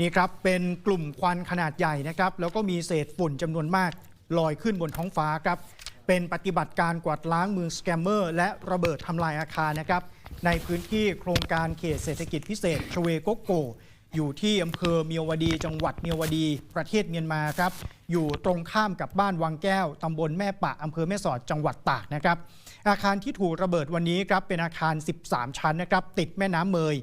นี่ครับเป็นกลุ่มควันขนาดใหญ่นะครับ แล้วก็มีเศษฝุ่นจำนวนมากลอยขึ้นบนท้องฟ้าครับ เป็นปฏิบัติการกวาดล้างเมืองสแกมเมอร์ และระเบิดทำลายอาคารนะครับ ในพื้นที่โครงการเขตเศรษฐกิจพิเศษชเวโกโก อยู่ที่อำเภอเมียวดี จังหวัดเมียวดี ประเทศเมียนมาครับ อยู่ตรงข้ามกับบ้านวังแก้วตำบลแม่ปะอำเภอแม่สอดจังหวัดตากนะครับ อาคารที่ถูกระเบิดวันนี้ครับเป็นอาคาร 13 ชั้นนะครับติดแม่น้ำเมย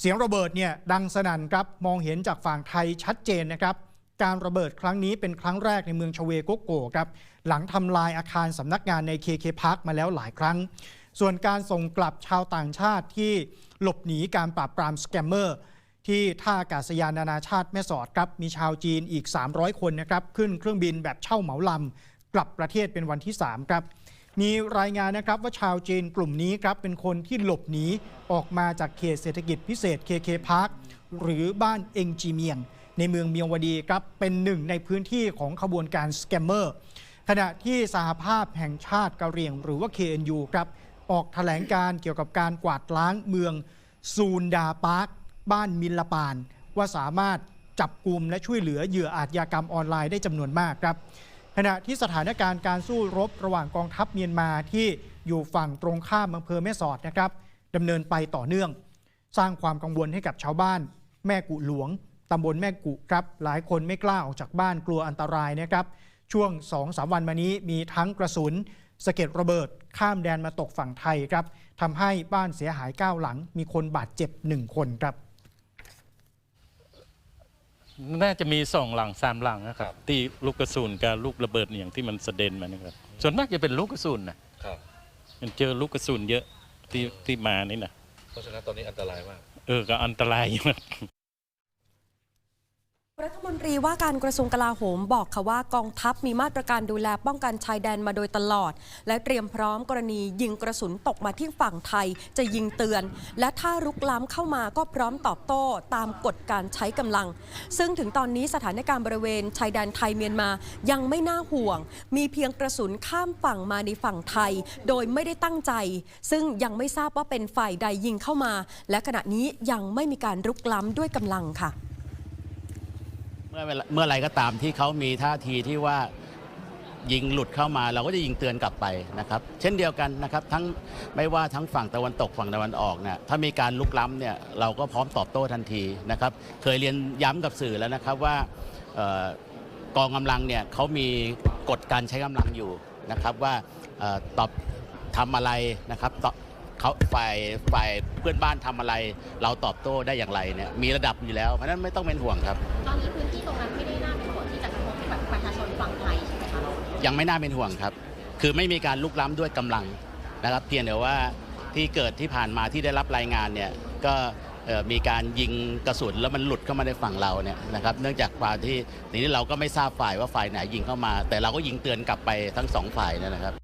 เสียงระเบิดเนี่ยดังสนั่นครับมองเห็นจากฝั่งไทยชัดเจนนะครับ การระเบิดครั้งนี้เป็นครั้งแรกในเมืองชเวโกโกครับหลังทำลายอาคารสำนักงานใน KK Park มาแล้วหลายครั้ง ส่วนการส่งกลับชาวต่างชาติที่หลบหนีการปราบปรามสแกมเมอร์ ที่ท่าอากาศยานนานาชาติแม่สอดครับมีชาวจีนอีก 300 คนนะครับขึ้นเครื่องบินแบบเช่าเหมาลำกลับประเทศเป็นวันที่ 3 ครับ มีรายงานนะครับว่าชาวจีนกลุ่มนี้ครับเป็นคนที่หลบหนีออกมาจากเขตเศรษฐกิจพิเศษ KK Park หรือบ้านเองจีเมียง ในเมืองเมียวดีครับเป็นหนึ่งในพื้นที่ของขบวนการสแกมเมอร์ขณะที่สหภาพแห่งชาติกะเหรี่ยง หรือว่า KNU ครับออกแถลงการเกี่ยวกับการกวาดล้างเมืองซูนดาปาร์คบ้านมิลปาน ว่าสามารถจับกลุ่มและช่วยเหลือเหยื่ออาชญากรรมออนไลน์ได้จำนวนมากครับ ขณะที่สถานการณ์การสู้รบระหว่างกองทัพเมียนมาที่อยู่ฝั่งตรงข้ามอำเภอแม่สอดนะครับดำเนินไปต่อเนื่อง สร้างความกังวลให้กับชาวบ้าน แม่กุหลวงตำบลแม่กุครับ หลายคนไม่กล้าออกจากบ้านกลัวอันตรายนะครับ ช่วง2-3วันมานี้มีทั้งกระสุนสะเก็ดระเบิดข้ามแดนมาตกฝั่งไทยครับทำให้บ้านเสียหาย 9 หลังมีคนบาดเจ็บ 1 คนครับ น่าจะมีสองหลังสามหลังนะครับ ที่ลูกกระสุนกับลูกระเบิดอย่างที่มันสะเด็นมานะครับ ส่วนมากจะเป็นลูกกระสุนนะครับมันเจอลูกกระสุนเยอะที่ที่มานี่นะเพราะฉะนั้นตอนนี้อันตรายมาก เออก็อันตรายอยู่นะ รัฐมนตรีว่าการกระทรวงกลาโหมบอกค่ะว่ากองทัพมีมาตรการดูแลป้องกันชายแดนมาโดยตลอด และเตรียมพร้อมกรณียิงกระสุนตกมาที่ฝั่งไทยจะยิงเตือน และถ้ารุกล้ำเข้ามาก็พร้อมตอบโต้ตามกฎการใช้กำลัง ซึ่งถึงตอนนี้สถานการณ์บริเวณชายแดนไทยเมียนมายังไม่น่าห่วง มีเพียงกระสุนข้ามฝั่งมาในฝั่งไทย โดยไม่ได้ตั้งใจ ซึ่งยังไม่ทราบว่าเป็นฝ่ายใดยิงเข้ามา และขณะนี้ยังไม่มีการรุกล้ำด้วยกำลังค่ะ มื่อเวลาเมื่อไรก็ตามที่เขามีท่าทีที่ว่ายิงหลุดเข้ามาเราก็จะยิงเตือนกลับไปนะครับ เช่นเดียวกันนะครับทั้งไม่ว่าทั้งฝั่งตะวันตกฝั่งตะวันออกเนี่ยถ้ามีการลุกล้ำเนี่ยเราก็พร้อมตอบโต้ทันทีนะครับ เคยเรียนย้ำกับสื่อแล้วนะครับว่ากองกำลังเนี่ยเขามีกฎการใช้กำลังอยู่นะครับว่าออตอบทำอะไรนะครับ เขาฝ่ายฝ่ายเพื่อนบ้านทำอะไร เราตอบโต้ได้อย่างไรเนี่ยมีระดับอยู่แล้วเพราะฉะนั้นไม่ต้องเป็นห่วงครับ ตอนนี้พื้นที่ตรงนั้นไม่ได้น่าเป็นห่วงที่จะกระทบกับประชาชนฝั่งไทยใช่ไหมคะยังไม่น่าเป็นห่วงครับ คือไม่มีการลุกล้ำด้วยกำลังนะครับเพียงแต่ว่าที่เกิดที่ผ่านมาที่ได้รับรายงานเนี่ยก็เอ่อมีการยิงกระสุนแล้วมันหลุดเข้ามาในฝั่งเราเนี่ยนะครับเนื่องจากความที่ทีนี้เราก็ไม่ทราบฝ่ายว่าฝ่ายไหนยิงเข้ามา แต่เราก็ยิงเตือนกลับไปทั้งสองฝ่ายเนยนะครับ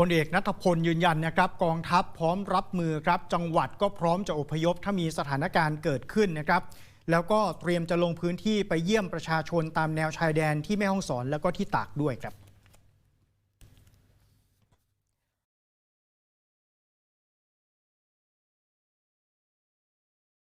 พลเอกนัทพลยืนยันนะครับกองทัพพร้อมรับมือครับ จังหวัดก็พร้อมจะอพยพถ้ามีสถานการณ์เกิดขึ้นนะครับ แล้วก็เตรียมจะลงพื้นที่ไปเยี่ยมประชาชนตามแนวชายแดนที่แม่ฮ่องสอนแล้วก็ที่ตากด้วยครับ